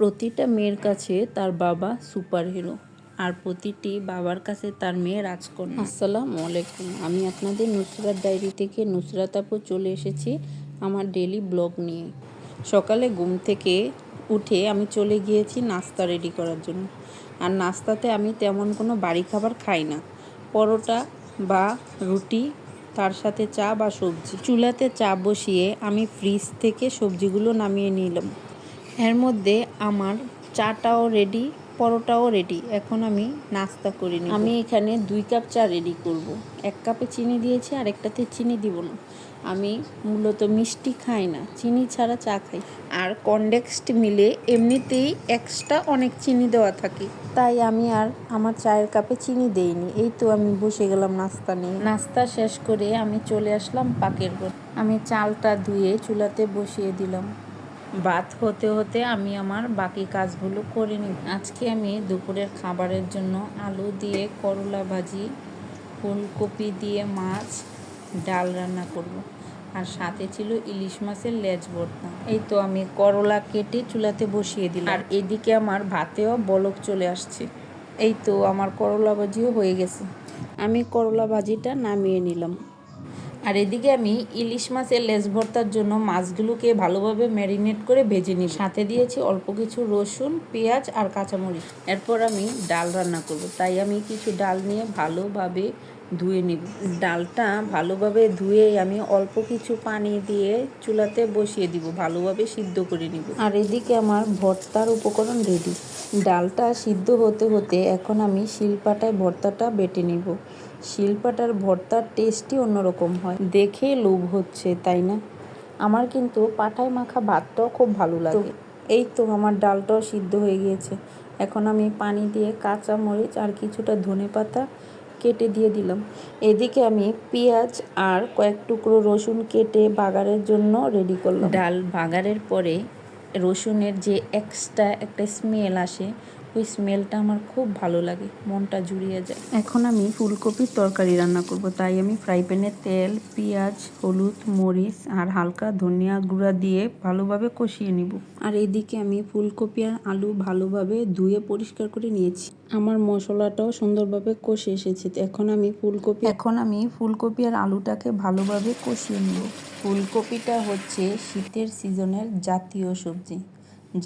প্রতিটা মেয়ের কাছে তার বাবা সুপার হিরো আর প্রতিটি বাবার কাছে তার মেয়ে রাজকন্যা। আসসালামু আলাইকুম। আমি আপনাদের নুসরাত ডায়েরি থেকে নুসরাত আপু চলে এসেছি আমার ডেলি ব্লগ নিয়ে। সকালে ঘুম থেকে উঠে আমি চলে গিয়েছি নাস্তা রেডি করার জন্য। আর নাস্তাতে আমি তেমন কোনো বাড়ি খাবার খাই না। পরোটা বা রুটি, তার সাথে চা বা সবজি। চুলাতে চা বসিয়ে আমি ফ্রিজ থেকে সবজিগুলো নামিয়ে নিলাম। এর মধ্যে আমার চাটাও রেডি পরোটাও রেডি এখন আমি নাস্তা করে নিই আমি এখানে দুই কাপ চা রেডি করব। এক কাপে চিনি দিয়েছি আর একটাতে চিনি দিব না। আমি মূলত মিষ্টি খাই না চিনি ছাড়া চা খাই। আর কনডেক্সড মিলে এমনিতেই এক্সট্রা অনেক চিনি দেওয়া থাকে। তাই আমি আর আমার চায়ের কাপে চিনি দেইনি। এই তো আমি বসে গেলাম নাস্তা নিয়ে। নাস্তা শেষ করে আমি চলে আসলাম পাকের ঘর। আমি চালটা ধুয়ে চুলাতে বসিয়ে দিলাম। ভাত হতে হতে আমি আমার বাকি কাজগুলো করে নিই আজকে আমি দুপুরের খাবারের জন্য আলু দিয়ে করলা ভাজি, ফুলকপি দিয়ে মাছ, ডাল রান্না করব। আর সাথে ছিল ইলিশ মাছের লেজ ভর্তা। এই তো আমি করলা কেটে চুলাতে বসিয়ে দিলাম। আর এদিকে আমার ভাতেও বলক চলে আসছে। এই তো আমার করলা ভাজিও হয়ে গেছে। আমি করলা ভাজিটা নামিয়ে নিলাম। আর এদিকে আমি ইলিশ মাছের লেজ ভর্তার জন্য মাছগুলোকে ভালোভাবে ম্যারিনেট করে ভেজে নিই সাথে দিয়েছি অল্প কিছু রসুন, পেঁয়াজ আর কাঁচামরিচ। এরপর আমি ডাল রান্না করব। তাই আমি কিছু ডাল নিয়ে ভালোভাবে ধুয়ে নিব। ডালটা ভালোভাবে ধুয়ে আমি অল্প কিছু পানি দিয়ে চুলাতে বসিয়ে দিব। ভালোভাবে সিদ্ধ করে নিব। আর এদিকে আমার ভর্তার উপকরণ রেডি ডালটা সিদ্ধ হতে হতে এখন আমি শিলপাটায় ভর্তাটা বেটে নিব। শিলপাটার ভর্তার টেস্টই অন্যরকম হয়। দেখে লোভ হচ্ছে তাই না? আমার কিন্তু পাটায় মাখা ভাতটাও খুব ভালো লাগে। এই তো আমার ডালটাও সিদ্ধ হয়ে গিয়েছে। এখন আমি পানি দিয়ে কাঁচা মরিচ আর কিছুটা ধনে পাতা কেটে দিয়ে দিলাম। এদিকে আমি পেঁয়াজ আর কয়েক টুকরো রসুন কেটে বাগারের জন্য রেডি করলাম। ডাল বাগারের পরে রসুনের যে এক্সট্রা একটা স্মেল আসে ওই স্মেলটা আমার খুব ভালো লাগে মনটা জুড়িয়ে যায়। এখন আমি ফুলকপির তরকারি রান্না করব তাই আমি ফ্রাই প্যানে তেল পেঁয়াজ হলুদ মরিচ আর হালকা ধনিয়া গুঁড়া দিয়ে ভালোভাবে কষিয়ে নিব। আর এদিকে আমি ফুলকপি আর আলু ভালোভাবে ধুয়ে পরিষ্কার করে নিয়েছি। আমার মশলাটাও সুন্দরভাবে কষে এসেছে এখন আমি ফুলকপি এখন আমি ফুলকপি আর আলুটাকে ভালোভাবে কষিয়ে নিব। ফুলকপিটা হচ্ছে শীতের সিজনের জাতীয় সবজি।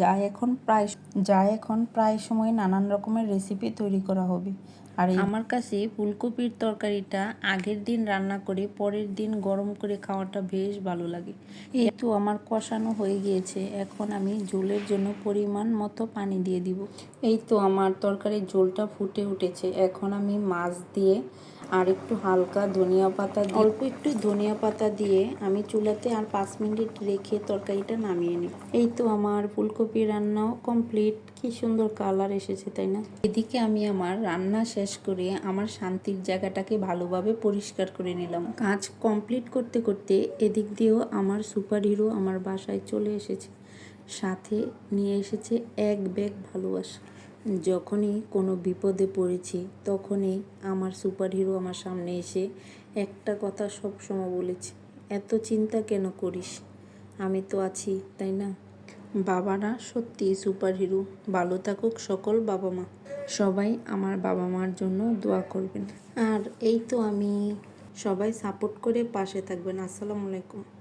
যা এখন প্রায় যা এখন প্রায় সময় নানান রকমের রেসিপি তৈরি করা হবে। আর আমার কাছে ফুলকপির তরকারিটা আগের দিন রান্না করে পরের দিন গরম করে খাওয়াটা বেশ ভালো লাগে। এই তো আমার কষানো হয়ে গিয়েছে, এখন আমি ঝোলের জন্য পরিমাণ মতো পানি দিয়ে দিব। এই তো আমার তরকারির ঝোলটা ফুটে উঠেছে। এখন আমি মাছ দিয়ে আর একটু হালকা ধনিয়া পাতা অল্প একটু ধনিয়া পাতা দিয়ে আমি চুলাতে আর পাঁচ মিনিট রেখে তরকারিটা নামিয়ে নিই এই তো আমার ফুলকপি রান্নাও কমপ্লিট কি সুন্দর কালার এসেছে, তাই না? এদিকে আমি আমার রান্না শেষ করে আমার শান্তির জায়গাটাকে ভালোভাবে পরিষ্কার করে নিলাম। কাজ কমপ্লিট করতে করতে এদিক দিয়েও আমার সুপার হিরো আমার বাসায় চলে এসেছে। সাথে নিয়ে এসেছে এক ব্যাগ ভালোবাসা। যখনই কোনো বিপদে পড়েছি, তখনই আমার সুপার হিরো আমার সামনে এসে একটা কথা সব সময় বলেছে, এত চিন্তা কেন করিস? আমি তো আছি, তাই না? বাবারা, সত্যি সুপার হিরো ভালো থাকুক সকল বাবা মা সবাই আমার বাবা মার জন্য দোয়া করবেন। আর এই তো আমি সবাই সাপোর্ট করে পাশে থাকবেন। আসসালামু আলাইকুম।